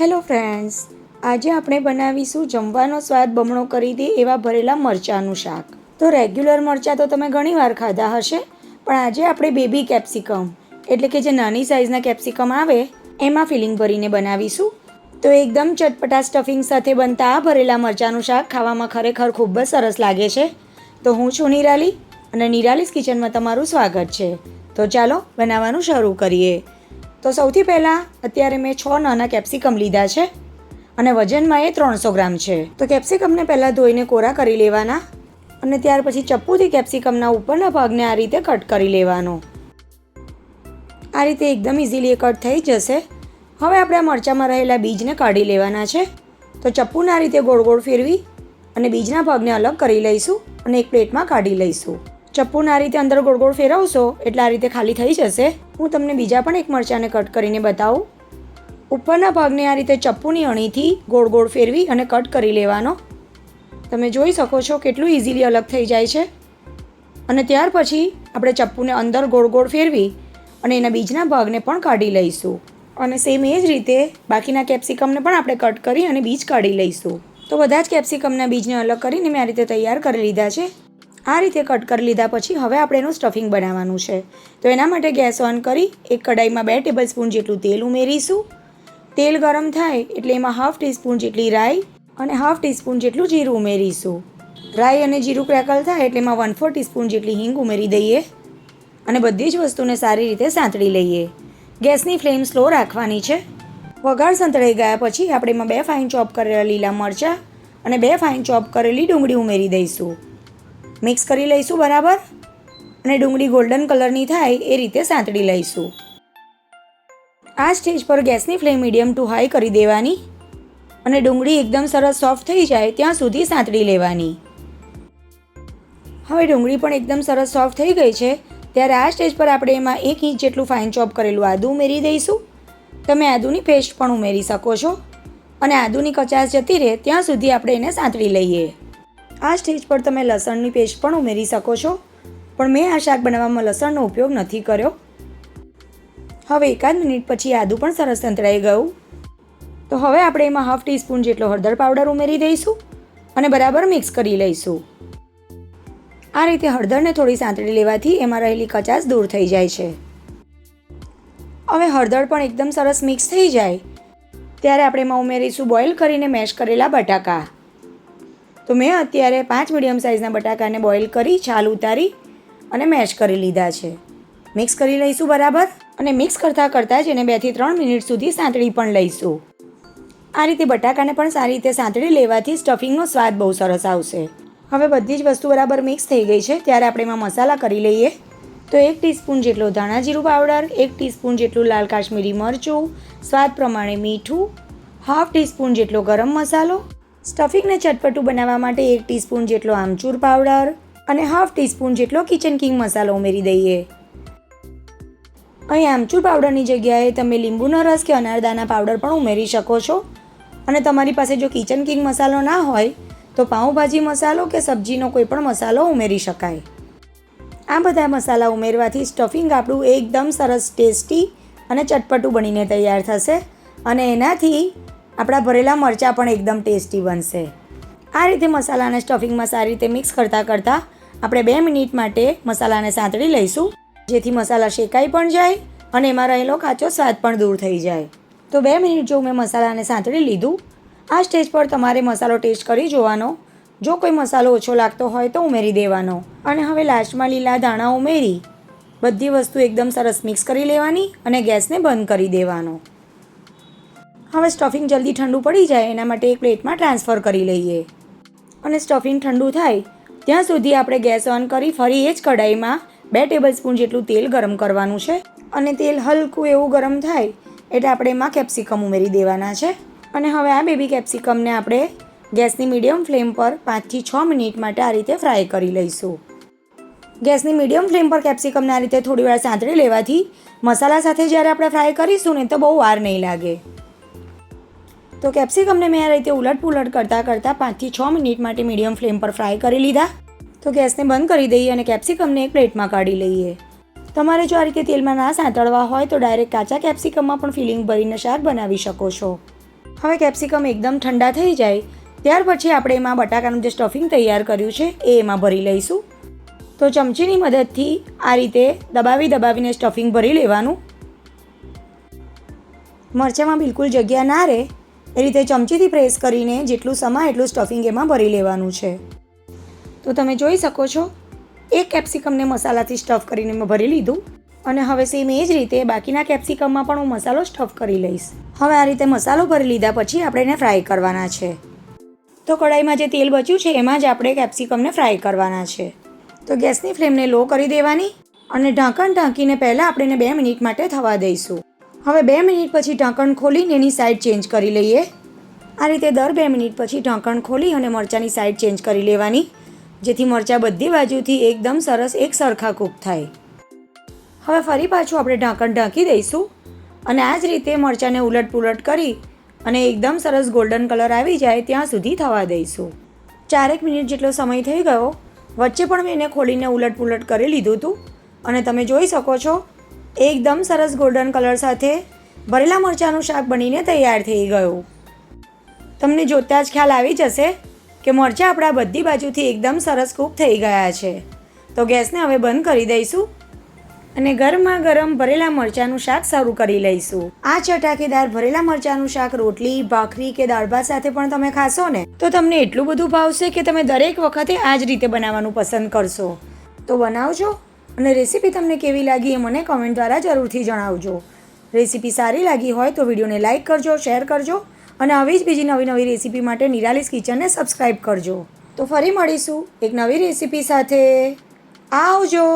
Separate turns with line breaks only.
Hello friends, આજે આપણે બનાવીશું જમવાનો સ્વાદ બમણો કરી દે એવા ભરેલા મરચાંનું શાક. તો રેગ્યુલર મરચાં તો તમે ઘણીવાર ખાધા હશે, પણ આજે આપણે બેબી કેપ્સિકમ, એટલે કે જે નાની સાઇઝના કેપ્સિકમ આવે, એમાં ફિલિંગ ભરીને બનાવીશું. તો એકદમ ચટપટા સ્ટફિંગ સાથે બનતા આ ભરેલા મરચાંનું શાક ખાવામાં ખરેખર ખૂબ જ સરસ લાગે છે. તો હું છું નિરાલી, અને નિરાલીસ કિચનમાં તમારું સ્વાગત છે. તો ચાલો બનાવવાનું શરૂ કરીએ. તો સૌથી પહેલાં અત્યારે મેં છ નાના કેપ્સિકમ લીધા છે અને વજનમાં એ ત્રણસો ગ્રામ છે. તો કેપ્સિકમને પહેલાં ધોઈને કોરા કરી લેવાના અને ત્યાર પછી ચપ્પુથી કેપ્સિકમના ઉપરના ભાગને આ રીતે કટ કરી લેવાનો. આ રીતે એકદમ ઇઝીલી એ કટ થઈ જશે. હવે આપણે આ મરચાંમાં રહેલા બીજને કાઢી લેવાના છે. તો ચપ્પુને આ રીતે ગોળ ગોળ ફેરવી અને બીજના ભાગને અલગ કરી લઈશું અને એક પ્લેટમાં કાઢી લઈશું. ચપ્પુને આ રીતે અંદર ગોળ ગોળ ફેરવશો એટલે આ રીતે ખાલી થઈ જશે. હું તમને બીજા પણ એક મરચાંને કટ કરીને બતાવું. ઉપરના ભાગને આ રીતે ચપ્પુની અણીથી ગોળ ગોળ ફેરવી અને કટ કરી લેવાનો. તમે જોઈ શકો છો કેટલું ઇઝીલી અલગ થઈ જાય છે. અને ત્યાર પછી આપણે ચપ્પુને અંદર ગોળ ગોળ ફેરવી અને એના બીજના ભાગને પણ કાઢી લઈશું. અને સેમ એ જ રીતે બાકીના કેપ્સિકમને પણ આપણે કટ કરી અને બીજ કાઢી લઈશું. તો બધા જ કેપ્સિકમના બીજને અલગ કરીને મેં આ રીતે તૈયાર કરી લીધા છે. આ રીતે કટ કરી લીધા પછી હવે આપણે એનું સ્ટફિંગ બનાવવાનું છે. તો એના માટે ગેસ ઓન કરી એક કડાઈમાં બે ટેબલ સ્પૂન જેટલું તેલ ઉમેરીશું. તેલ ગરમ થાય એટલે એમાં હાફ ટીસ્પૂન જેટલી રાઈ અને હાફ ટીસ્પૂન જેટલું જીરું ઉમેરીશું. રાઈ અને જીરું ક્રેકલ થાય એટલે એમાં વન ફોર ટીસ્પૂન જેટલી હિંગ ઉમેરી દઈએ અને બધી જ વસ્તુને સારી રીતે સાંતળી લઈએ. ગેસની ફ્લેમ સ્લો રાખવાની છે. વઘાર સંતળાઈ ગયા પછી આપણે એમાં બે ફાઇન ચોપ કરેલા લીલા મરચાં અને બે ફાઇન ચોપ કરેલી ડુંગળી ઉમેરી દઈશું. મિક્સ કરી લઈશું બરાબર? અને ડુંગળી ગોલ્ડન કલરની થાય એ રીતે સાંતળી લઈશું. આ સ્ટેજ પર ગેસની ફ્લેમ મીડિયમ ટુ હાઈ કરી દેવાની. અને ડુંગળી એકદમ સરસ સોફ્ટ થઈ જાય ત્યાં સુધી સાંતળી લેવાની. હવે ડુંગળી પણ એકદમ સરસ સોફ્ટ થઈ ગઈ છે. ત્યારે આ સ્ટેજ પર આપણે એમાં એક ઇંચ જેટલું ફાઇન ચોપ કરેલું આદું ઉમેરી દઈશું. તમે આદુની પેસ્ટ પણ ઉમેરી શકો છો. અને આદુની કચાશ જતી રહે ત્યાં સુધી આપણે એને સાંતળી લઈએ. આ સ્ટેજ પર તમે લસણની પેસ્ટ પણ ઉમેરી શકો છો. પણ મેં આ શાક બનાવવામાં લસણનો ઉપયોગ નથી કર્યો. હવે એકાદ મિનિટ પછી આદું પણ સરસ સંતળાઈ ગયું. તો હવે આપણે એમાં હાફ ટીસ્પૂન જેટલો હળદર પાવડર ઉમેરી દઈશું અને બરાબર મિક્સ કરી લઈશું. આ રીતે હળદરને થોડી સાંતળી લેવાથી એમાં રહેલી કચાશ દૂર થઈ જાય છે. હવે હળદર પણ એકદમ સરસ મિક્સ થઈ જાય. ત્યારે આપણે એમાં ઉમેરીશું બોઇલ કરીને મેશ કરેલા બટાકા. તો મેં અત્યારે પાંચ મીડિયમ સાઇઝના બટાકાને બોઇલ કરી, છાલ ઉતારી અને મેશ કરી લીધા છે. મિક્સ કરી લઈશું બરાબર અને મિક્સ કરતાં કરતાં જ એને બેથી ત્રણ મિનિટ સુધી સાંતળી પણ લઈશું. આ રીતે બટાકાને પણ સારી રીતે સાંતળી લેવાથી સ્ટફિંગનો સ્વાદ બહુ સરસ આવશે. હવે બધી જ વસ્તુ બરાબર મિક્સ થઈ ગઈ છે, ત્યારે આપણે એમાં મસાલા કરી લઈએ. તો એક ટીસ્પૂન જેટલો ધાણા જીરું પાવડર, એક ટીસ્પૂન જેટલું લાલ કાશ્મીરી મરચું, સ્વાદ પ્રમાણે મીઠું, હાફ ટીસ્પૂન જેટલો ગરમ મસાલો સ્ટફિંગને ચટપટું બનાવવા માટે એક ટીસ્પૂન જેટલો આમચૂર પાવડર અને હાફ ટીસ્પૂન જેટલો કિચન કિંગ મસાલો ઉમેરી દઈએ. અહીં આમચૂર પાવડરની જગ્યાએ તમે લીંબુનો રસ કે અનારદાના પાવડર પણ ઉમેરી શકો છો. અને તમારી પાસે જો કિચન કિંગ મસાલો ના હોય, તો પાઉંભાજી મસાલો કે સબ્જીનો કોઈ પણ મસાલો ઉમેરી શકાય. આ બધા મસાલા ઉમેરવાથી સ્ટફિંગ આપણું એકદમ સરસ ટેસ્ટી અને ચટપટું બનીને તૈયાર થશે. અને એનાથી આપણા ભરેલા મરચાં પણ એકદમ ટેસ્ટી બનશે. આ રીતે મસાલાને સ્ટફિંગમાં સારી રીતે મિક્સ કરતાં કરતાં આપણે બે મિનિટ માટે મસાલાને સાંતળી લઈશું, જેથી મસાલા શેકાઈ પણ જાય અને એમાં રહેલો કાચો સ્વાદ પણ દૂર થઈ જાય. તો બે મિનિટ જો મેં મસાલાને સાંતળી લીધું, આ સ્ટેજ પર તમારે મસાલો ટેસ્ટ કરી જોવાનો. જો કોઈ મસાલો ઓછો લાગતો હોય તો ઉમેરી દેવાનો. અને હવે લાસ્ટમાં લીલા ધાણા ઉમેરી. બધી વસ્તુ એકદમ સરસ મિક્સ કરી લેવાની અને ગેસને બંધ કરી દેવાનો. હવે સ્ટફિંગ જલ્દી ઠંડુ પડી જાય, એના માટે એક પ્લેટમાં ટ્રાન્સફર કરી લઈએ. અને સ્ટફિંગ ઠંડુ થાય, ત્યાં સુધી આપણે ગેસ ઓન કરી ફરી એ જ કઢાઈમાં બે ટેબલ સ્પૂન જેટલું તેલ ગરમ કરવાનું છે. અને તેલ હલકું એવું ગરમ થાય, એટલે આપણે એમાં કેપ્સિકમ ઉમેરી દેવાના છે. અને હવે આ બેબી કેપ્સિકમને આપણે ગેસની મીડિયમ ફ્લેમ પર પાંચથી છ મિનિટ માટે આ રીતે ફ્રાય કરી લઈશું. ગેસની મીડિયમ ફ્લેમ પર કેપ્સિકમને આ રીતે થોડી વાર સાંતળી લેવાથી મસાલા સાથે જ્યારે આપણે ફ્રાય કરીશું ને તો બહુ વાર નહીં લાગે. તો કેપ્સિકમને મેં આ રીતે ઉલટ પુલટ કરતાં કરતાં પાંચથી છ મિનિટ માટે મીડિયમ ફ્લેમ પર ફ્રાય કરી લીધા. તો ગેસને બંધ કરી દઈએ અને કેપ્સિકમને એક પ્લેટમાં કાઢી લઈએ. તમારે જો આ રીતે તેલમાં ના સાંતળવા હોય તો ડાયરેક્ટ કાચા કેપ્સિકમમાં પણ ફિલિંગ ભરીને શાક બનાવી શકો છો. હવે કેપ્સિકમ એકદમ ઠંડા થઈ જાય, ત્યાર પછી આપણે એમાં બટાકાનું જે સ્ટફિંગ તૈયાર કર્યું છે, એ એમાં ભરી લઈશું. તો ચમચીની મદદથી આ રીતે દબાવી દબાવીને સ્ટફિંગ ભરી લેવાનું. મરચાંમાં બિલકુલ જગ્યા ના રહે એ રીતે ચમચીથી પ્રેસ કરીને જેટલું સમાય એટલું સ્ટફિંગ એમાં ભરી લેવાનું છે. તો તમે જોઈ શકો છો, એક કેપ્સિકમને મસાલાથી સ્ટફ કરીને મેં ભરી લીધું અને હવે સેમ એ જ રીતે બાકીના કેપ્સિકમમાં પણ હું મસાલો સ્ટફ કરી લઈશ. હવે આ રીતે મસાલો ભરી લીધા પછી આપણે એને ફ્રાય કરવાના છે. તો કઢાઈમાં જે તેલ બચ્યું છે એમાં જ આપણે કેપ્સિકમને ફ્રાય કરવાના છે. તો ગેસની ફ્લેમને લો કરી દેવાની અને ઢાંકણ ઢાંકીને પહેલાં આપણે એને બે મિનિટ માટે થવા દઈશું. હવે બે મિનિટ પછી ઢાંકણ ખોલીને એની સાઈડ ચેન્જ કરી લઈએ. આ રીતે દર બે મિનિટ પછી ઢાંકણ ખોલી અને મરચાંની સાઈડ ચેન્જ કરી લેવાની, જેથી મરચાં બધી બાજુથી એકદમ સરસ એક સરખા કૂક થાય. હવે ફરી પાછું આપણે ઢાંકણ ઢાંકી દઈશું અને આ જ રીતે મરચાંને ઉલટ પુલટ કરી અને એકદમ સરસ ગોલ્ડન કલર આવી જાય ત્યાં સુધી થવા દઈશું. ચારેક મિનિટ જેટલો સમય થઈ ગયો, વચ્ચે પણ મેં એને ખોલીને ઉલટ પુલટ કરી લીધું હતું અને તમે જોઈ શકો છો એકદમ સરસ ગોલ્ડન કલર સાથે ભરેલા મરચાંનું શાક બનીને તૈયાર થઈ ગયું. તમને જોતાં જ ખ્યાલ આવી જશે કે મરચાં આપણા બધી બાજુથી એકદમ સરસ કૂક થઈ ગયા છે. તો ગેસને હવે બંધ કરી દઈશું અને ગરમા ગરમ ભરેલા મરચાંનું શાક શરૂ કરી લઈશું. આ ચટાકેદાર ભરેલા મરચાંનું શાક રોટલી, ભાખરી કે દાળ ભાત સાથે પણ તમે ખાશો ને, તો તમને એટલું બધું ભાવશે કે તમે દરેક વખતે આ જ રીતે બનાવવાનું પસંદ કરશો. તો બનાવજો. અને રેસીપી તમને કેવી લાગી એ મને કમેન્ટ દ્વારા જરૂરથી જણાવજો. રેસીપી સારી લાગી હોય તો વિડીયોને લાઇક કરજો શેર કરજો અને આવી જ બીજી નવી નવી રેસીપી માટે નિરાલિસ કિચનને સબસ્ક્રાઈબ કરજો. તો ફરી મળીશું એક નવી રેસીપી સાથે. આવજો!